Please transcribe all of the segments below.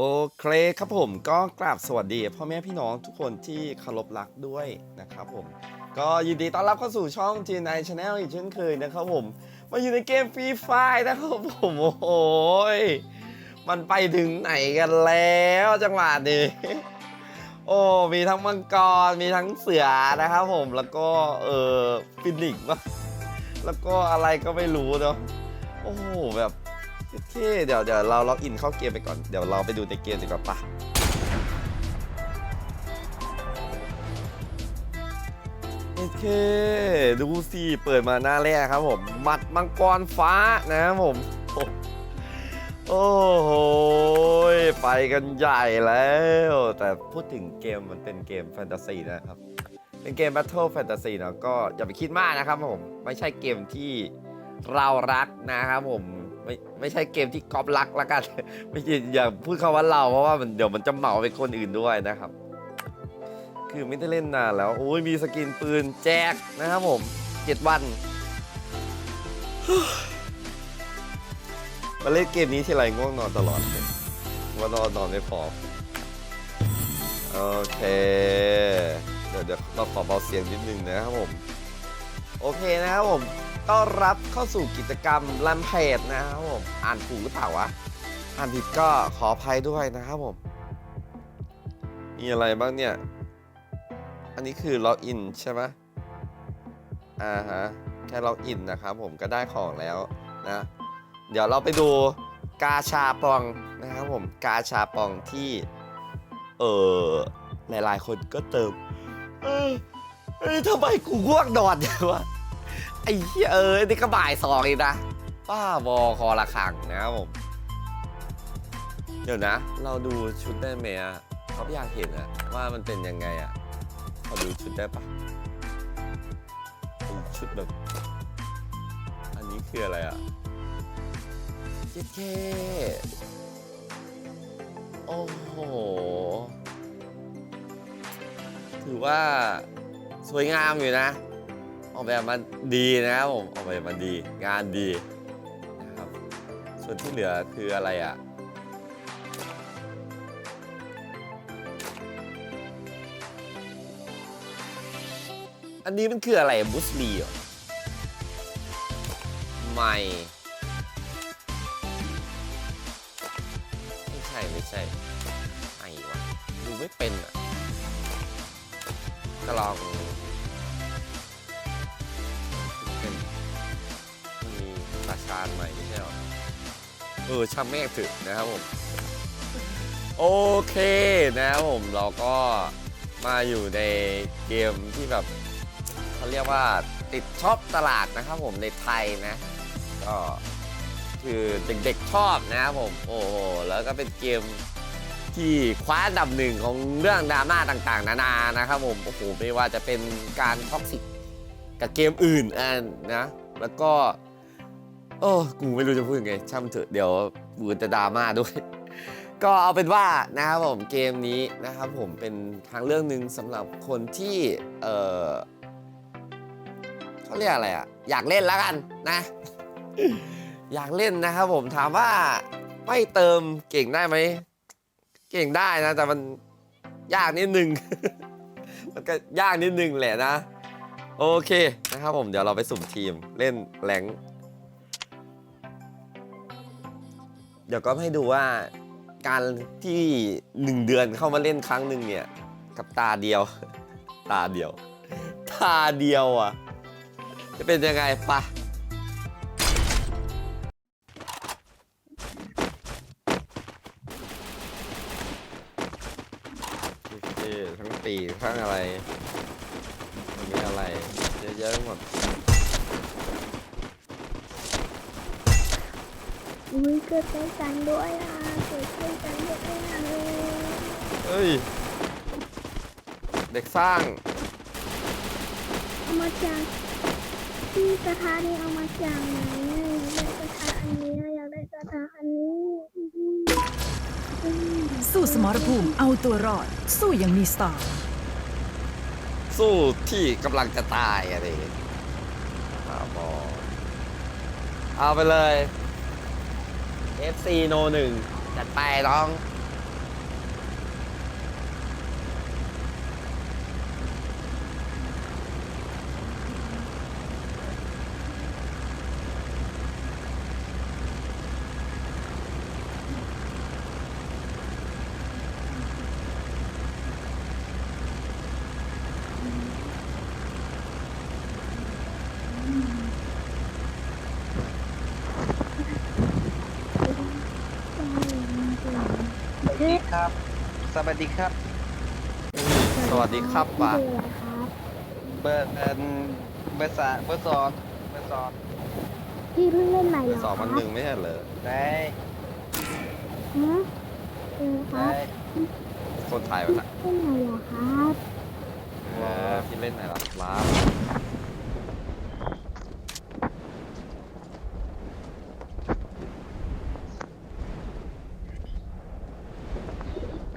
โอเคครับผมก็กราบสวัสดีพ่อแม่พี่น้องทุกคนที่เคารพรักด้วยนะครับผม ก็ยินดีต้อนรับเข้าสู่ช่อง G9 Channel อีกเช่นเคยนะครับผม มาอยู่ในเกมฟรีไฟนะครับผมโอ้โหยมันไปถึงไหนกันแล้วจังหวะนี้โอ้มีทั้งมังกรมีทั้งเสือนะครับผมแล้วก็เออฟินิกซ์แล้วก็อะไรก็ไม่รู้เนาะโอ้โหแบบ เท่ๆเดี๋ยวเดี๋ยวเราล็อกอินเข้าเกมไปก่อน เดี๋ยวเราไปดูในเกมดีกว่าปะโอเค ดูสิเปิดมาหน้าแรกครับผมหมัดมังกรฟ้านะครับผม โอ้โห ไปกันใหญ่แล้ว แต่พูดถึงเกมมันเป็นเกมแฟนตาซีนะครับ เป็นเกม Battle Fantasy เนอะก็อย่าไปคิดมากนะครับผม ไม่ใช่เกมที่เรารักนะครับผม ไม่ไม่ใช่เกมที่กอปรักละกัน ไม่ใช่อย่าพูดคำว่าเราเพราะว่ามันเดี๋ยวมันจะเหมาไปคนอื่นด้วยนะครับ คือไม่ได้เล่นนานแล้วโอ้ยมีสกินปืนแจกนะครับผมเจ็ดวันมาเล่นเกมนี้ทีไรง่วงนอนตลอดเลยว่านอนนอนไม่พอโอเคเดี๋ยวเดี๋ยวเราขอเบาเสียงนิดนึงนะครับผม โอเคนะครับผม ต้อนรับเข้าสู่กิจกรรมลันเพจนะครับผม อ่านถูกหรือเปล่าวะ อ่านผิดก็ขออภัยด้วยนะครับผม มีอะไรบ้างเนี่ย อันนี้คือล็อกอินใช่ไหมอ่าฮะ แค่ล็อกอินนะครับผมก็ได้ของแล้วนะ เดี๋ยวเราไปดูกาชาปองนะครับผม กาชาปองที่ เออหลายๆคนก็เติม เอ้ยเอ้ยทำไมกูง่วงนอนอย่างวะ อ้เหี้ยเอ้ยนี่ก็บ่ายสองเองนะป้าบอคอละขังนะครับผม เดี๋ยวนะ เราดูชุดได้ไหมอะเขาอยากเห็นอะว่ามันเป็นยังไงอะเราดูชุดได้ปะเป็นชุดแบบ อันนี้คืออะไรอะเจ๊เจ๊โอ้โห ถือว่าสวยงามอยู่นะ ออกแบบมาดีนะครับผมออกแบบมาดี งานดีนะครับ ส่วนที่เหลือคืออะไรอะอันนี้มันคืออะไรบุสลีเหรอไม่ ไม่ใช่ ไม่ใช่ไอ้วะดูไม่เป็นอะกลอง ราชาญใหม่ไม่ใช่หรอเออช่างแม่งถึกนะครับผม โอเคนะครับผมเราก็มาอยู่ในเกมที่แบบเขาเรียกว่าติดช็อปตลาดนะครับผมในไทยนะ ก็คือเด็กๆชอบนะครับผม โอ้โหแล้วก็เป็นเกมที่คว้าอันดับหนึ่งของเรื่องดราม่าต่างๆ นานานะครับผมโอ้โหไม่ว่าจะเป็นการท็อกซิกกับเกมอื่นอ่นนะ แล้วก็ โอ้กูไม่รู้จะพูดยังไงช่างเถอะเดี๋ยวกูจะดราม่าด้วย ก็เอาเป็นว่านะครับผมเกมนี้นะครับผมเป็นทางเรื่องหนึ่งสำหรับคนที่เออเขาเรียกอะไรอะอยากเล่นแล้วกันนะ อยากเล่นนะครับผมถามว่าไม่เติมเก่งได้ไหมเก่งได้นะ แต่มันยากนิดนึง มันก็ยากนิดนึงแหละนะ โอเคนะครับผมเดี๋ยวเราไปสุ่มทีมเล่นแรง เดี๋ยวก็ให้ดูว่าการที่หนึ่งเดือนเข้ามาเล่นครั้งหนึ่งเนี่ย กับตาเดียว ตาเดียว ตาเดียวอะ จะเป็นยังไงปะทั้งปีทั้งอะไรมันมีอะไรเยอะๆหมด อุ้ยเกิดใกล้กันด้วยอะเกิดใกล้กันด้วยอะเฮ้ย เด็กสร้าง เอามาจากที่กระทะนี่เอามาจากไหนอะอยากได้กระทะอันนี้อยากได้กระทะอันนี้อืมอืมสู้สมรภูมิเอาตัวรอด สู้อย่างมีสไตล์สู้ที่กำลังจะตายอะไรบ้าบอเอาไปเลย FC โนหนึ่งจัดไปน้อง ครับ สวัสดีครับ สวัสดีครับพี่ว่ะเบอร์อะไรครับเบอร์เอิ้นเบอร์สามเบอร์สองเบอร์สองพี่เพิ่งเล่นใหม่เหรอสองมันหนึ่งไม่ใช่เหรอได้ฮะเออครัได้บคนไทยมันอะเล่นใหม่เหรอครับ เออที่เล่นไหนล่ะร้าน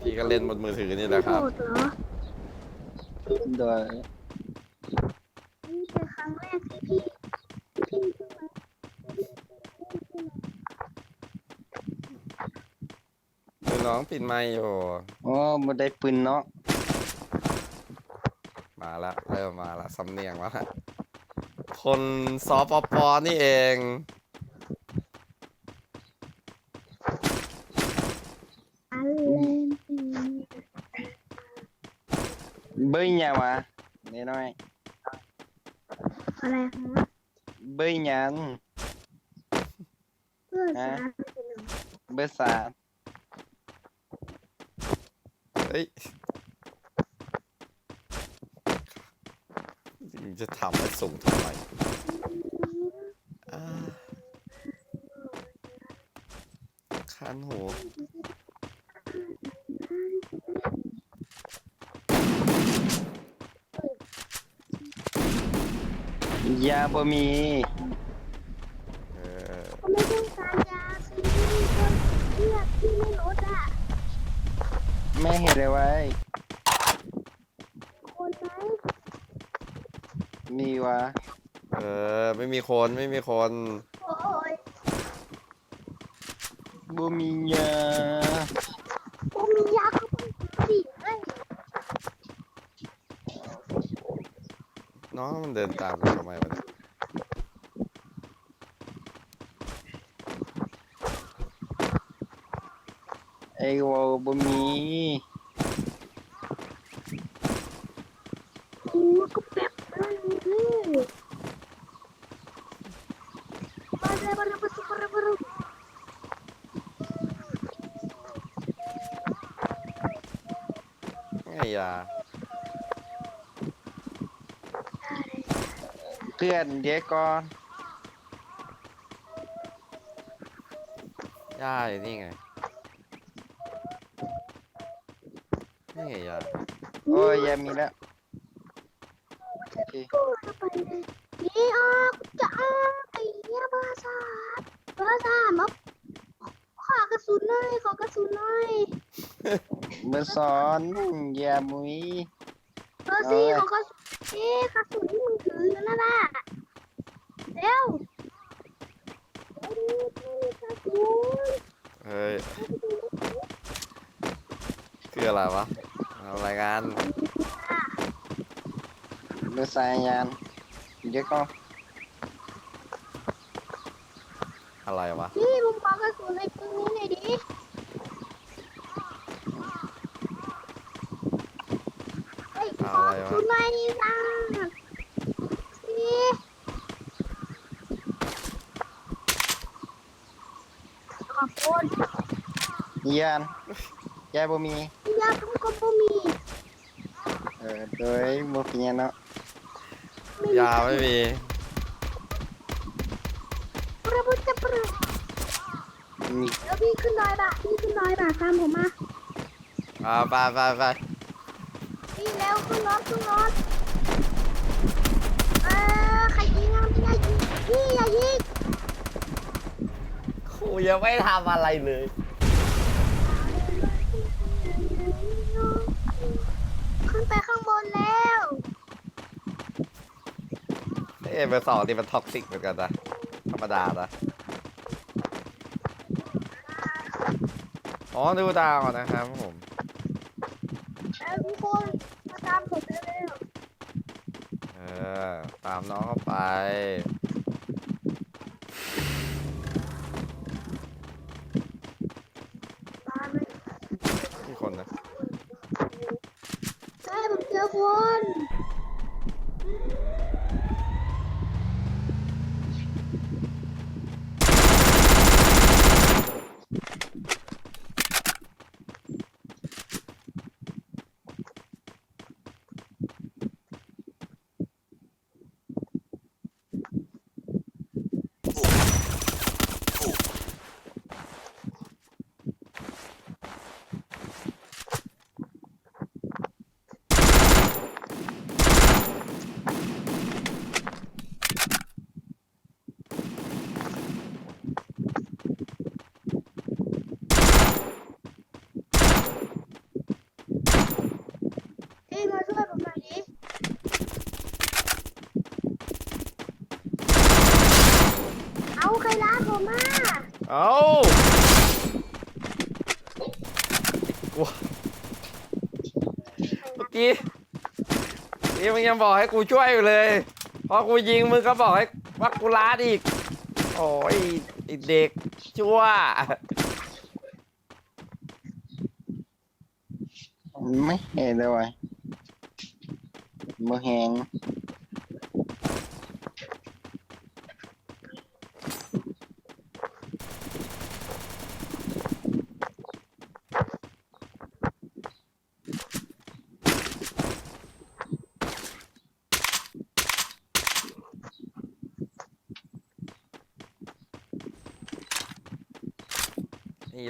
พี่ก็ เล่นบนมือถือนี่แหละครับ โหดเหรอ โดยนี่เป็นครั้งแรกที่พี่พี่เพิ่งมาคือน้องปิดไมค์อยู่โอ้บ่ได้ปืนเนาะมาละเริ่มมาละสำเนียงมาละคนสปปนี่เอง อันเล่นปี เบอร์หยังวะนี่น้อยอะไรคะเบอร์หยังเพื่อนสารเป็นหนึ่งเบอร์สามเฮ้ยจะทำให้สูงทำไมอ่าคันหู บ่มี เออก็ไม่ต้องการยาสิก็เลือดที่ไม่ลดอะ แม่เห็นเลยไว้ คนไหมมีวะ เออ ไม่มีคนไม่มีคน โอ้ยบ่มียาผมมียาเขาเป็นสีให้น้องมันเดินตามกูทำไมวะเนี่ย อ้วอบ่มีกูก็แป๊บนึงเลยมาเลยมาเลยมาเลยมาเลยมาเลยไงยาเพื่อนเดี๋ยวก่อนย่าอยู่นี่ไง นี่ไงยาโอ้ยยามีแล้วโอเคกูจะไปเลยนี่ออกจะออกไอ้เนี้ยบ้าซ่าบ้าซ่ามาขอกระสุนหน่อยขอกระสุนหน่อยเบอร์สองยามุยเออสิขอกระสุนเอ๊ะกระสุนที่มึงถืออยู่นั่นน่ะเร็วเร็วเร็วกระสุนเฮ้ยคืออะไรวะเอาอะไรกันเบอร์สายยานเดี๋ยวก่อนอะไรวะพี่ผมขอกระสุนในปืนนี้หน่อยดิเฮ้ยขอกระสุนหน่อยดิซ่าสิขอบคุณยานยาบ่มียาผมก็บ่มีเออ โดยบ่เป็นหยังเนาะไม่ยาไม่มี ประบุจะประมีแล้วพี่ขึ้นดอยบ่ะพี่ขึ้นดอยบ่ะตามผมมาอ่าไปไปไปพี่เร็วขึ้นรถขึ้นรถเออใครยิงอะพี่อย่ายิงพี่อย่ายิง ครูยังไม่ทำอะไรเลย เอ้เบอร์สองนี่มันท็อกซิกเหมือนกันนะธรรมดานะอ๋อดูดาวนะครับผมแล้วทุกคนมาตามผมเร็วเออ ตามน้องเข้าไป ๆตามเลย ที่คนนะ ใช่ผมเจอคน เอา ว้าเมื่อกี้นี่มึงยังบอกให้กูช่วยอยู่เลยพอกูยิงมึงก็บอกให้ว่ากูลาดอีก โอ้ยไอเด็กชั่วไม่เห็นเลยวะมือแหงนี่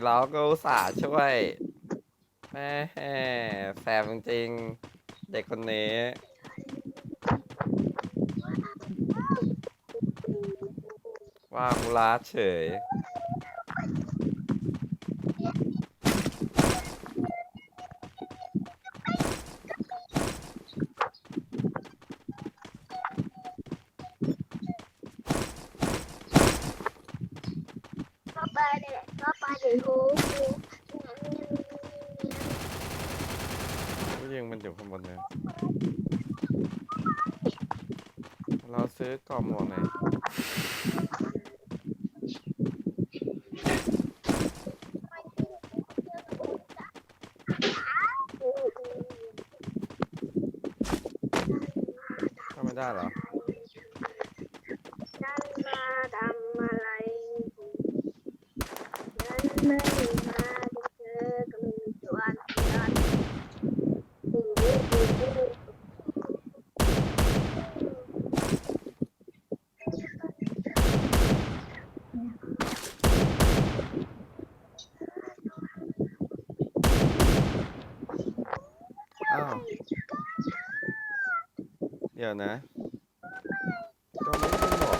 เราก็อุตส่าห์ช่วยแม่แสบจริงๆ เด็กคนนี้ ว่ากูลาเฉย เราซื้อกล่องหมวกไหนอยเข้าไม่ได้เหรอฉันมาทำอะไรฉันไม่มาเจอกับจวนจัน อ้าว เดี๋ยวนะก็ไม่ได้บอก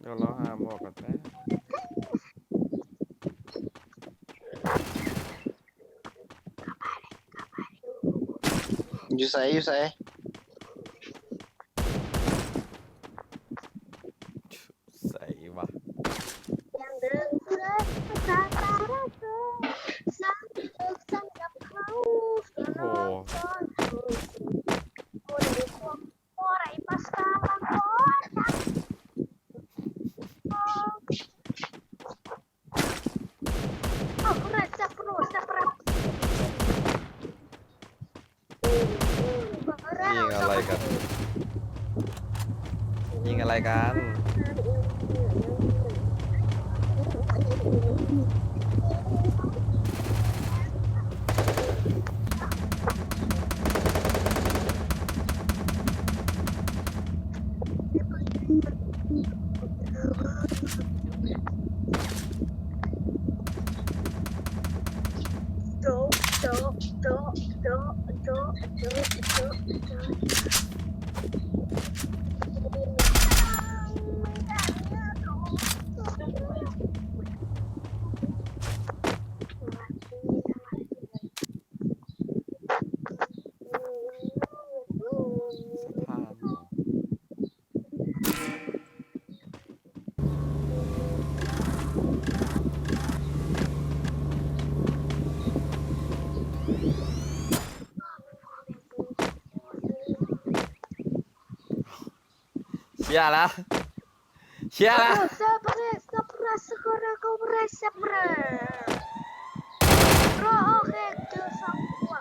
เดี๋ยวเราหาหมวกกันแป๊บ อยู่ใส่อยู่ใส่ใส่วะยังเดินเพื่อตาตาเราเจอซ้ำเจอซ้ำกับเขาสโลว์ซ้อนคนดีควงโอ้ไรภาษาละคนโอ้ไรสับโรสับรับ ยิงอะไรกัน ยิงอะไรกันโเชียร์ล้วเชียร์แล้ว Sabre, sabre, segera kau beres, sabre. Bro, oke, ke semua.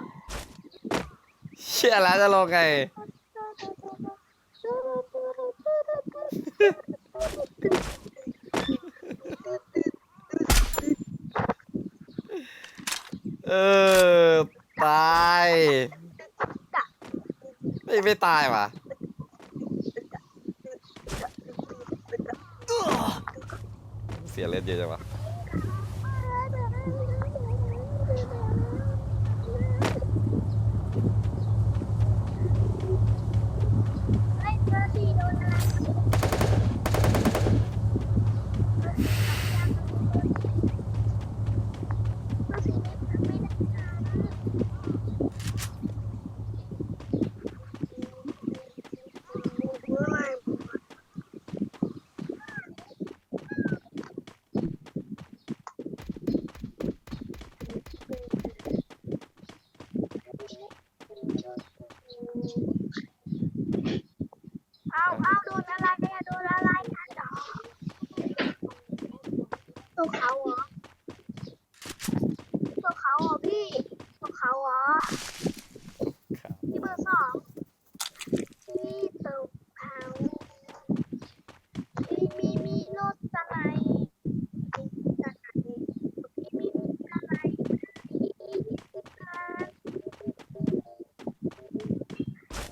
เชียร์แล้วจะลงไง เออ ตาย ไม่ไม่ตายว่ะ เสียเลือดเยอะจังวะ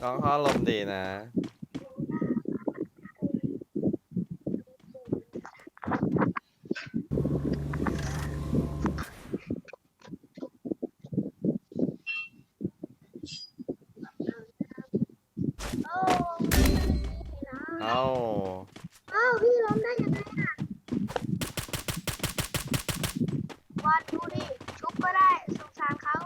น้องเขาลมณ์ดีนะ โอ้ไม่มีนะ เอ้า เอ้าพี่ล้มได้ยังไงอะวันดูดิชุบก็ได้สงสารเขา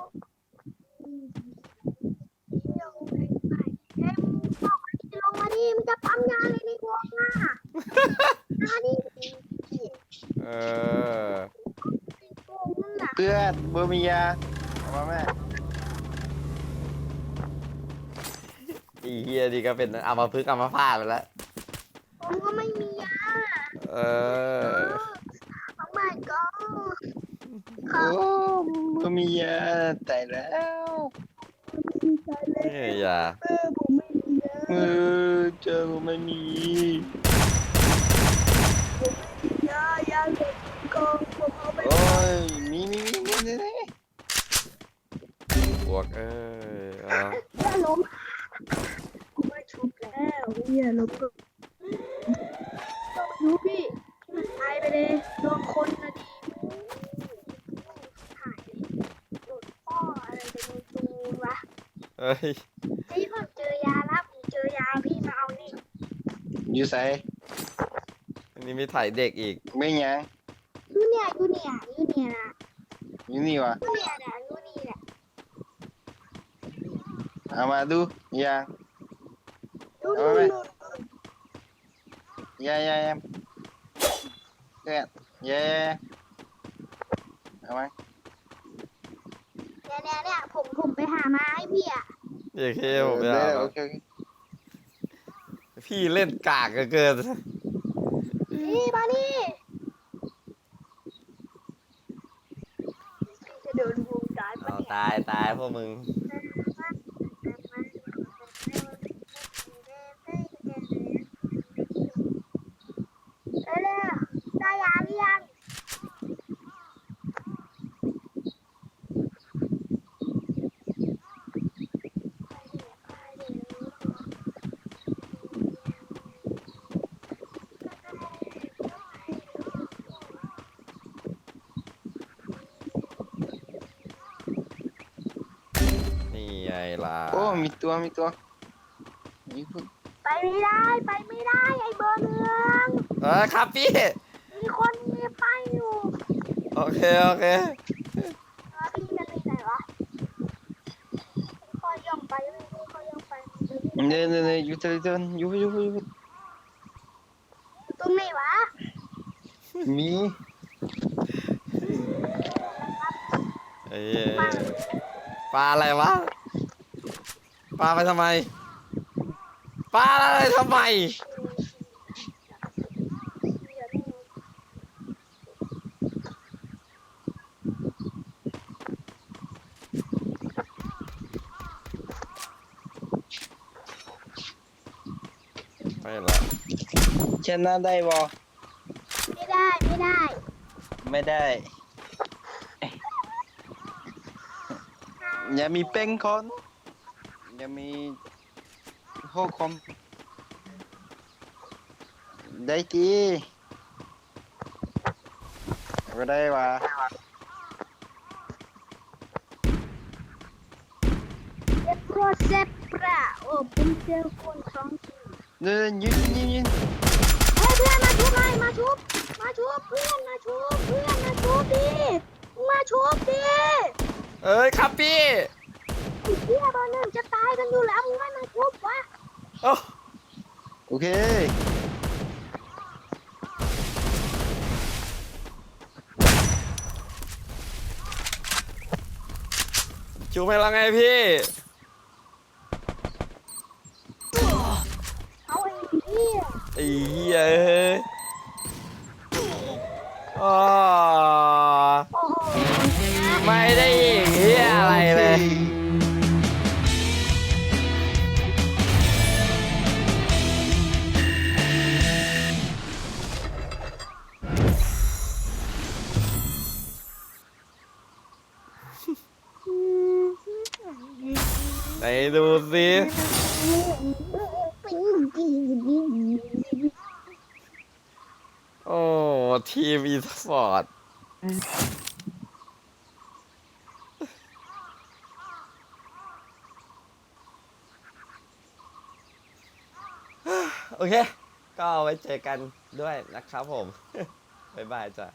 เดี๋ยวไปไปเอ็มบอกให้ลงมาดิมันจะปั๊มยาเลยในวงอะมาดิ เออ วงนั่นน่ะ เพื่อนเบอร์มียาเอามาแม่อีเฮียดีก็เป็นเอามาพึกษ์เอามาพาดไปแล้ว ผมก็ไม่มียาเอเอออ Oh my god โอ้เบอร์มียาตายแล้วเฮ้ยอย่าเออผมไม่มียาเออเจอผมไม่มียายาเด็กกองผมเอาไปโอ้ยมีมีมีมีมีมี บวก เออเอาเพื่อล้มกูไม่ชุบแล้วเนี่ยล้มก็ต้องดูพี่ตายไปเลยโดนคนนะดีหายโดนพ่ออะไรไปโดนตูนวะเฮ้ยเฮ้ยผมเจอยาแล้วผมเจอยาพี่มาเอานี่อยู่ใส่อันนี้มีถ่ายเด็กอีกไม่หยังยูเนี่ยยูเนี่ยยูเนี่ยนะอยู่นี่วะยูเนี่ยนะยูนี่แหละ เอามาดูยายูเอานู่ไว้นนู่นยายายาเพื่อนยายาเอาไหมเนี่ยเนี่ยเนี่ยผมผมไปหามาให้พี่อะเด็กเฮียผมเอไม่อเอาโอเคโอเคพี่เล่นกากเกิน นี่มานี่จะโดนวงตายปะเอาเนี่ยตายตายพวกมึง เร็วๆได้ยาหรือยัง นี่ไงล่ะ โอ้ มีตัวมีตัวมีพวกไปไม่ได้ไปไม่ได้ไอ้เบอร์เมืองเออครับพี่ มีคนมีไฟอยู่โอเค โอเคแล้วพี่มันไปไหนวะคอยย่องไปไม่รู้คอยย่องไปเนี่ยเนี่ยเนี่ยอยู่ทะเลตัวอยู่อยู่อยู่อยู่ตรงไหนวะมีเอ้ยปลาอะไรวะ ปลาไปทำไมปลาอะไรทำไม ไม่ละชนะได้บ่ไม่ได้ไม่ได้ไม่ได้ อย่ามีเป้งคน อย่ามีโฮคอม ได้จีก็ได้ว่ะเซปโรเซปราโอ้เป็นเจอคนท้องถิ่นเดินยืนยืนยืนเฮ้ยเพื่อนมาชุบหน่อยมาชุบมาชุบเพื่อนมาชุบเพื่อนมาชุบดิมาชุบดิเอ้ยครับพี่ ไอ้เหี้ย เบอร์หนึ่งจะตายกันอยู่แล้วมึงไม่มาชุบวะโอ้โอเคชูไม่ละไงพี่ เอาไอ้เหี้ยไอ้เหี้ยเอ้ยอ๋อโอ้โห ไม่ได้เหี้ย มอีสปอร์ตโอเค ก็เอาไว้เจอกันด้วยนะครับผม บ๊ายบายจ้ะ